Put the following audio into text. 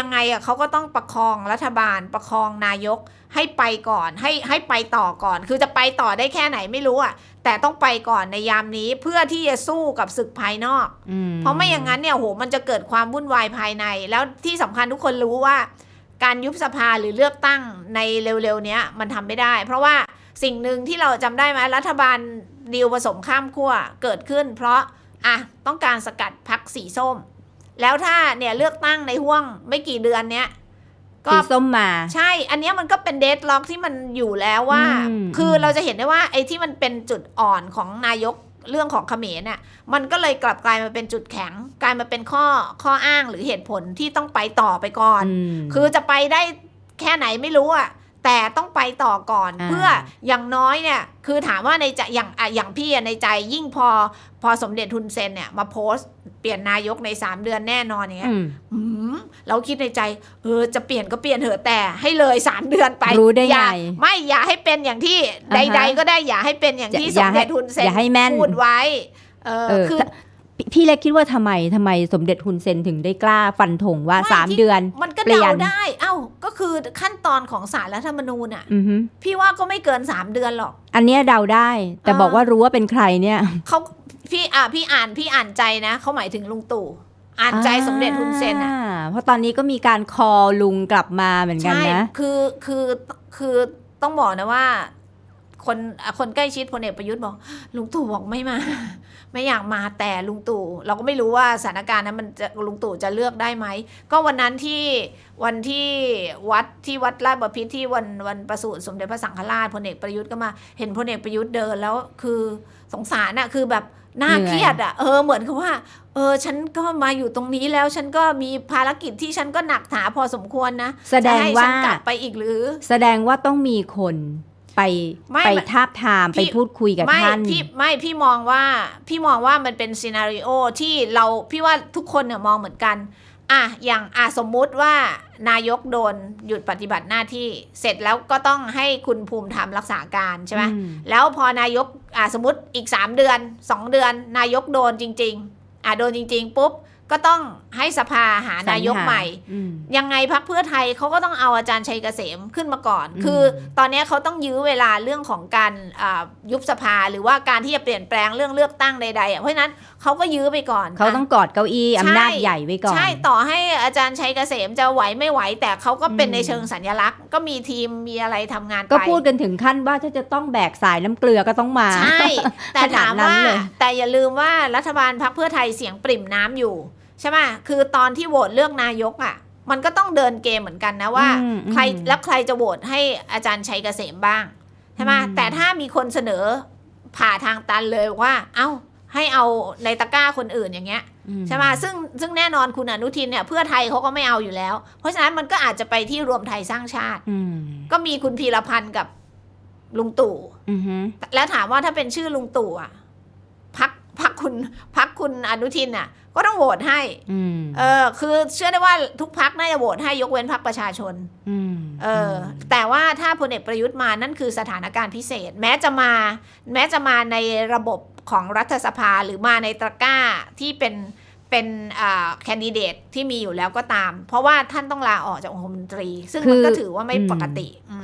ยังไงอะเขาก็ต้องประคองรัฐบาลประคองนายกให้ไปก่อนให้ให้ไปต่อก่อน คือจะไปต่อได้แค่ไหนไม่รู้อะแต่ต้องไปก่อนในยามนี้เพื่อที่จะสู้กับศึกภายนอกอืเพราะไม่อย่างนั้นเนี่ยโหมันจะเกิดความวุ่นวายภายใน แล้วที่สำคัญทุกคนรู้ว่า การยุบสภาหรือเลือกตั้งในเร็วๆเนี้ยมันทำไม่ได้ เพราะว่าสิ่งหนึ่งที่เราจำได้ไหมรัฐบาลดีลผสมข้ามขั้วเกิดขึ้น เพราะอะต้องการสกัดพักสีส้ม แล้วถ้าเนี่ยเลือกตั้งในห่วงไม่กี่เดือนเนี้ยก็สีส้มมา ใช่ อันเนี้ยมันก็เป็นเด d ล็อกที่มันอยู่แล้วว่าอืมคืออมเราจะเห็นได้ว่าไอ้ที่มันเป็นจุดอ่อนของนายกเรื่องของเขมรน่ะ มันก็เลยกลับกลายมาเป็นจุดแข็ง กลายมาเป็นข้อข้ออ้างหรือเหตุผลที่ต้องไปต่อไปก่อนมคือจะไปได้แค่ไหนไม่รู้อะ แต่ต้องไปต่อก่อนอ่าเพื่ออย่างน้อยเนี่ยคือถามว่าในใจอย่างอะอย่างพี่อะในใจยิ่งพอพอสมเด็จทุนเซนเนี่ยมาโพสต์เปลี่ยนนายกใน 3 เดือนแน่นอนอย่างเงี้ยอืมอืมเราคิดในใจเออจะเปลี่ยนก็เปลี่ยนเถอะแต่ให้เลยสามเดือนไปรู้ได้อย่าไงไม่อย่าให้เป็นอย่างที่อ่าใดฮะๆก็ได้อย่าให้เป็นอย่างที่อสย่ามให้เด็จทุนเซนอย่าให้แม่นพูดไว้เออเออคือพี่พี่เล็กคิดว่าทำไมทำไมสมเด็จฮุนเซนถึงได้กล้าฟันธงว่าไม่สามที่เดือนมันก็เปลี่เดายนได้ เอ้า ก็คือขั้นตอนของสารรัฐธรรมนูญอะอือฮึพี่ว่าก็ไม่เกินสามเดือนหรอก อันเนี้ยเดาได้ แต่อ่าบอกว่ารู้ว่าเป็นใครเนี่ย เขาพี่อะพี่อ่านพี่อ่านใจนะเขาหมายถึงลุงตู่อ่านใจสมเด็จทุนเซนอะอ่าเพราะตอนนี้ก็มีการคอลุงกลับมาเหมือนกันใช่นะ คือคือคือต้องบอกนะว่า คนอะคนใกล้ชิดพลเอกประยุทธ์บอก ลุงตู่บอกไม่มา ไม่อยากมาแต่ลุงตู่ เราก็ไม่รู้ว่าสถานการณ์นั้นมันจะลุงตู่จะเลือกได้ไหม ก็วันนั้นที่วันที่วัดที่วัดราชบพิตรที่วันวันประสูติสมเด็จพระสังฆราชพลเอกประยุทธ์ก็มา เห็นพลเอกประยุทธ์เดินแล้วคือสงสารอะคือแบบน่าเหนื่อยเครียดอะเออเหมือนกับว่า เออ ฉันก็มาอยู่ตรงนี้แล้วฉันก็มีภารกิจที่ฉันก็หนักหนาพอสมควรนะแสดงจะให้ว่าฉันกลับไปอีกหรือ แสดงว่าต้องมีคน ไปไม่ไปไม่ทาบทามพี่ไปพูดคุยกับไม่ท่านพี่ไม่พี่มองว่าพี่มองว่ามันเป็นซีนารีโอที่เราพี่ว่าทุกคนเนี่ยมองเหมือนกันอะอย่างอะสมมุติว่านายกโดนหยุดปฏิบัติหน้าที่เสร็จแล้วก็ต้องให้คุณภูมิธรรมรักษาการใช่ไหมอืมแล้วพอนายกอะสมมติอีก 3 เดือน 2 เดือน นายกโดนจริง ๆอะโดนจริง ๆ ปุ๊บ ก็ต้องให้สภาหานายกใหม่อืมยังไงพักเพื่อไทยเขาก็ต้องเอาอาจารย์ชัยเกษมขึ้นมาก่อนอืมคือตอนนี้เขาต้องยื้อเวลาเรื่องของการอ่ายุบสภาหรือว่าการที่จะเปลี่ยนแปลงเรื่องเลือกตั้งใดๆอะเพราะฉะนั้นเขาก็ยื้อไปก่อน เขาต้องกอดเก้าอี้อำนาจใหญ่ไว้ก่อน ใช่ต่อให้อาจารย์ชัยเกษมจะไหวไม่ไหว แต่เขาก็เป็นอืมในเชิงสัญลักษณ์ ก็มีทีมมีอะไรทำงานไปก็พูดกันถึงขั้นว่าถ้าจะต้องแบกสายน้ำเกลือก็ต้องมาใช่แต่ถามขนาดนั้ว่านเลยแต่อย่าลืมว่ารัฐบาลพักเพื่อไทยเสียงปริ่มน้ำอยู่ ใช่ไหมคือตอนที่โหวตเลือกนายกอะ มันก็ต้องเดินเกมเหมือนกันนะว่าอืมใครอืมแล้วใครจะโหวตให้อาจารย์ชัยเกษมบ้างใช่ไหมอืมแต่ถ้ามีคนเสนอผ่าทางตันเลยว่า เอ้าให้เอาในตะกร้าคนอื่นอย่างเงี้ยอืใช่ไหมซึ่งซึ่งแน่นอนคุณอนุทินเนี่ยเพื่อไทยเขาก็ไม่เอาอยู่แล้ว เพราะฉะนั้นมันก็อาจจะไปที่รวมไทยสร้างชาติอืมก็มีคุณพีรพันธ์กับลุงตู่อือฮึแล้วถามว่าถ้าเป็นชื่อลุงตู่อะพักพัก คุณพักคุณอนุทินอะ ก็ต้องโหวตให้อืมเออ คือเชื่อได้ว่าทุกพักน่าจะโหวตให้ยกเว้นพักประชาชนอืมเอออ แต่ว่าถ้าพลเอกประยุทธ์มานั่นคือสถานการณ์พิเศษ แม้จะมา แม้จะมาในระบบของรัฐสภาหรือมาในตะกร้าที่เป็นเป็นอ่าแคนดิเดตที่มีอยู่แล้วก็ตาม เพราะว่าท่านต้องลาออกจากองคมนตรี ซึ่งมันก็ถือว่าไม่ปกติอืม